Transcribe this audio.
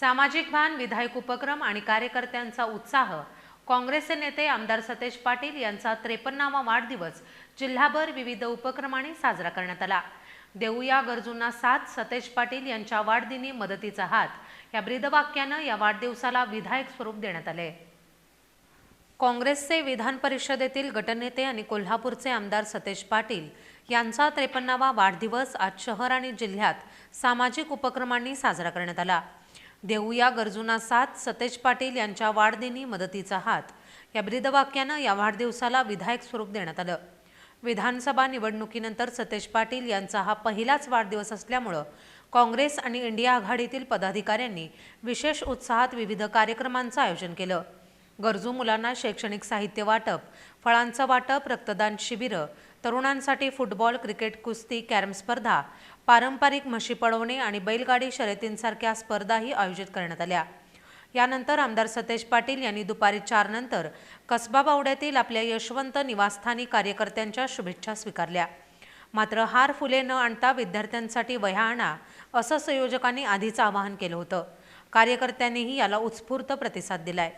सामाजिक भान विधायक उपक्रम आणि कार्यकर्त्यांचा उत्साह. काँग्रेसचे नेते आमदार सतेज पाटील यांचा त्रेपन्नावा वाढदिवस जिल्हाभर विविध उपक्रमांनी साजरा करण्यात आला. देऊया गरजूंना साथ सतेज पाटील यांच्या वाढदिनी मदतीचा हात. या ब्रीदवाक्यानं या वाढदिवसाला विधायक स्वरूप देण्यात आले. काँग्रेसचे विधान परिषदेतील गटनेते आणि कोल्हापूरचे आमदार सतेज पाटील यांचा त्रेपन्नावा वाढदिवस आज शहर आणि जिल्ह्यात सामाजिक उपक्रमांनी साजरा करण्यात आला. देऊया गरजूंना साथ सतेज पाटील यांच्या वाढदिनी मदतीचा हात. या ब्रीदवाक्यानं या वाढदिवसाला विधायक स्वरूप देण्यात आलं. विधानसभा निवडणुकीनंतर सतेज पाटील यांचा हा पहिलाच वाढदिवस असल्यामुळं काँग्रेस आणि इंडिया आघाडीतील पदाधिकाऱ्यांनी विशेष उत्साहात विविध कार्यक्रमांचं आयोजन केलं. गरजू मुलांना शैक्षणिक साहित्य वाटप फळांचं वाटप रक्तदान शिबिरं तरुणांसाठी फुटबॉल क्रिकेट कुस्ती कॅरम स्पर्धा पारंपरिक म्हशी पळवणे आणि बैलगाडी शर्यतींसारख्या स्पर्धाही आयोजित करण्यात आल्या. यानंतर आमदार सतेज पाटील यांनी दुपारी चार नंतर कसबा बावड्यातील आपल्या यशवंत निवासस्थानी कार्यकर्त्यांच्या शुभेच्छा स्वीकारल्या. मात्र हार फुले न आणता विद्यार्थ्यांसाठी वह्या आणा असं संयोजकांनी आधीचं आवाहन केलं होतं. कार्यकर्त्यांनीही याला उत्स्फूर्त प्रतिसाद दिलाय.